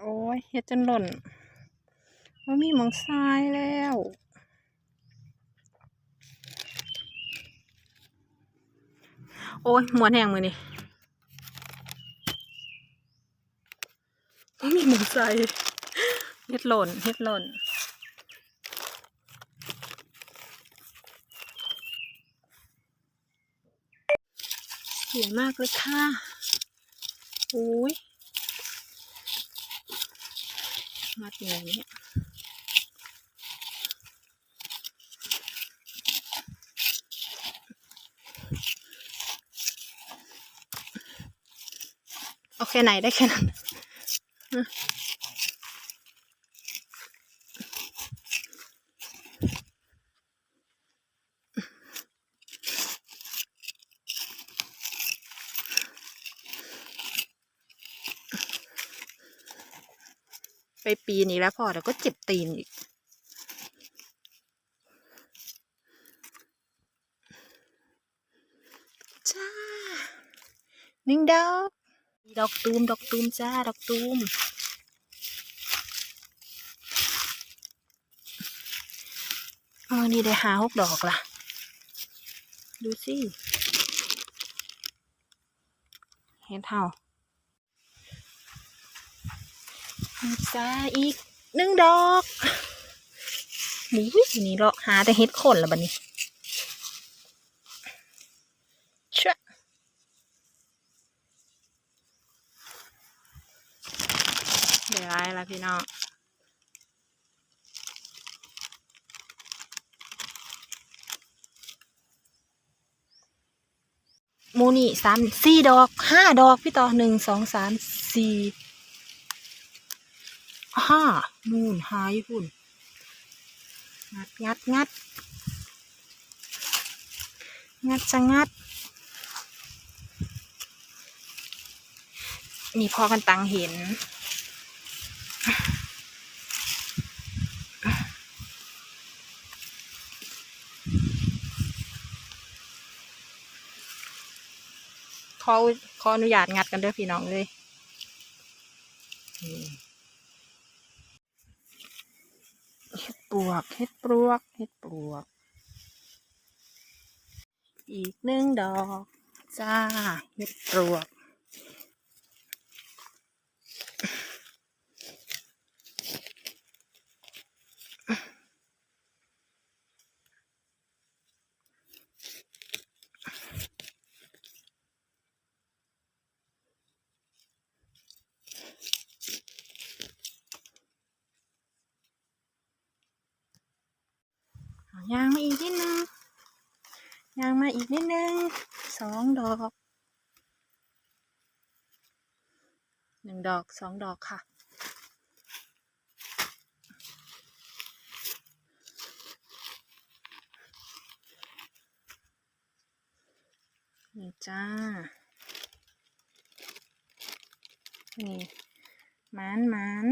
โอ้ยเฮ็ดจนหล่นว่ามีหมองทรายแล้วโอ้ยมวนแห้งมือนี่ว่ามีหมองทรายเฮ็ดหล่นเฮ็ดหล่นเสียมากเลยค่ะโอ้ย มัดยังไงเนี่ยโอเคไหนได้แค่นั้น ไปปีนอีกแล้วพอเดี๋ยวก็เจ็บตีนอีก จ้าหนึ่งดอก ดอกตูม ดอกตูมจ้า ดอกตูมเออนี่ได้หาหกดอกละดูสิ เห็นเท่านี่ จ้าอีกหนึ่งดอกหมูนี่เราหาแต่เห็ดขนแล้วบัดนี้เชะเดี๋ยวไรละพี่น้องมูนี่สามสี่ดอกห้าดอกพี่ต่อหนึ่งสองสามสี่ ห้านู่นหายหุ่นงัดงัดงัดงัดจะงัด นี่พอกันตังเห็นขอขออนุญาตงัดกันเด้อพี่น้องเลยนี่เฮ็ด ปลวกเฮ็ดปลวกเฮ็ดปลวก อีกหนึ่งดอก จ้าเฮ็ดปลวก ยางมาอีกนิดนึงยางมาอีกนิดนึงสองดอกหนึ่งดอกสองดอกค่ะนี่จ้า นี่มานมาน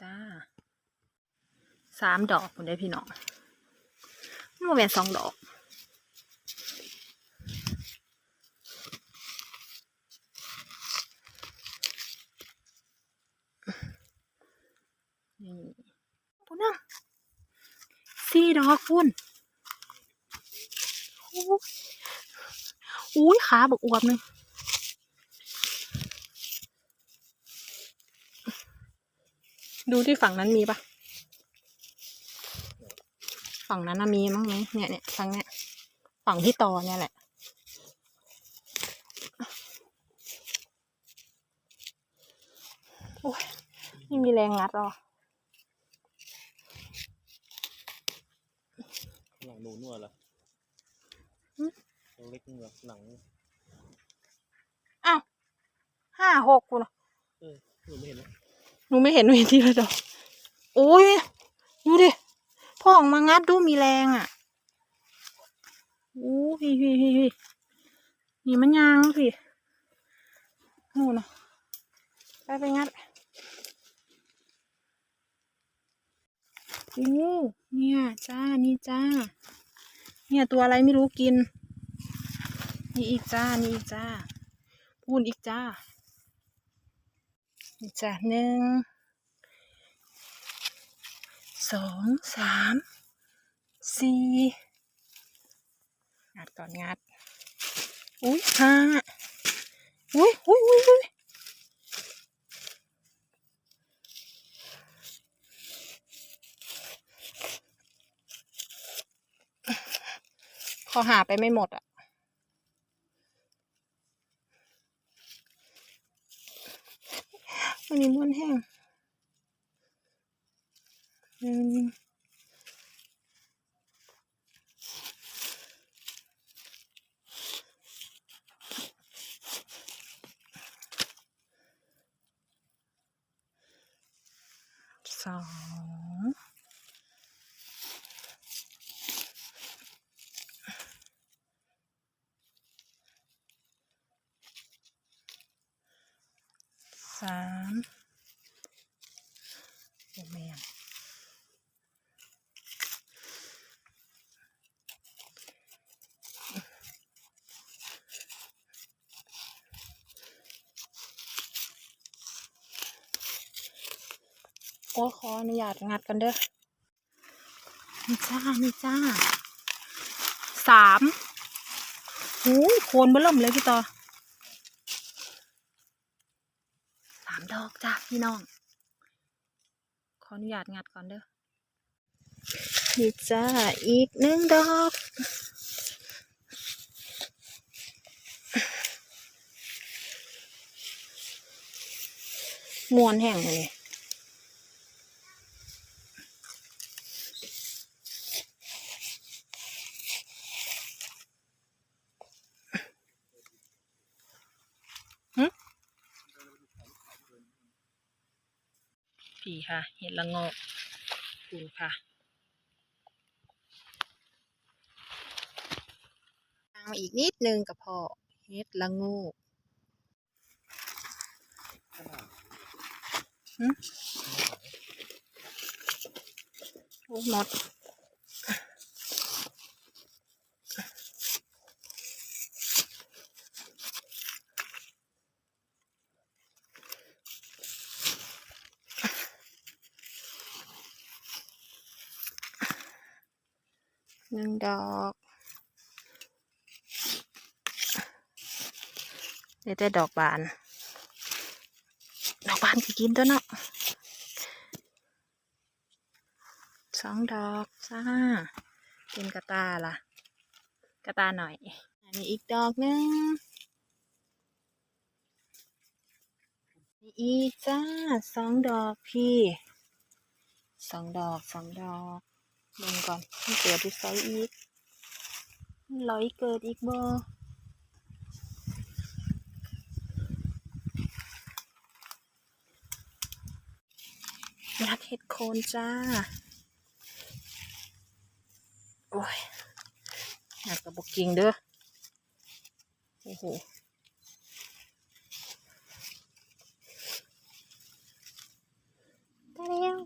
จ้า สามดอกคุณได้พี่น้องมันบ่แม่นสองดอกนี่พุ่นน่ะสี่ดอกพุ่นอุ้ยขาบักอวบหนึงดูที่ฝั่งนั้นมีปะ ฝั่งนั้นน่ะมีมั้งไหมเนี่ยเนี่ยฝั่งเนี้ยฝั่งที่ตอเนี่ยแหละ โอ้ยไม่มีแรงงัดหรอหลังหนูนวดเหรอหึตัวเล็กนวดหลังอ้าวห้าหกกูนะเออหนูไม่เห็นนะหนูไม่เห็นหนูเห็นทีละดอกโอ้ยดูดิ พ่อออกมางัดดูมีแรงอะอู้พี่พี่พี่พี่นี่มันยางพี่นู่นนะไปไปงัดอู้เนี่ยจ้านี่จ้า เนี่ยตัวอะไรไม่รู้กิน นี่อีกจ้านี่อีกจ้าพูนอีกจ้านี่จ้าหนึ่ง สองสามสี่งัดก่อนงัด อุ้ยห้าอุ้ยอุ้ยอุ้ยอุ้ยขอหาไปไม่หมดอะ วันนี้ม้วนแห้ง หนึ่งสองสามโอ้แม่นโอขออนุญาตงัดกันเด้อนี่จ้านี่จ้าสามหูโคนเบิ่มเลยพี่ต่อสามดอกจ้าพี่น้อง ขออนุญาตงัดก่อนเด้อนี่จ้าอีกหนึ่งดอกมวนแห้งเลย ผีค่ะ เห็ดละโงกปูค่ะทางมาอีกนิดนึงกับพอเห็ดละโงกหึโอ้หมด หนึ่งดอก เดี๋ยวแต่ดอกบาน ดอกบานก็กินตัวเนาะสองดอกจ้าเป็นกระตาล่ะ กระตาหน่อย อันนี้อีกดอกหนึงอีกจ้าสองดอกพี่สองดอกสองดอก เบิ่งก่อนมันเกิดที่ไซอีกมันลอยเกิดอีกบ่ยัดเห็ดโคนจ้า โอ้ยอยากกระบอกกิ่งเด้อ โอ้โหได้แล้ว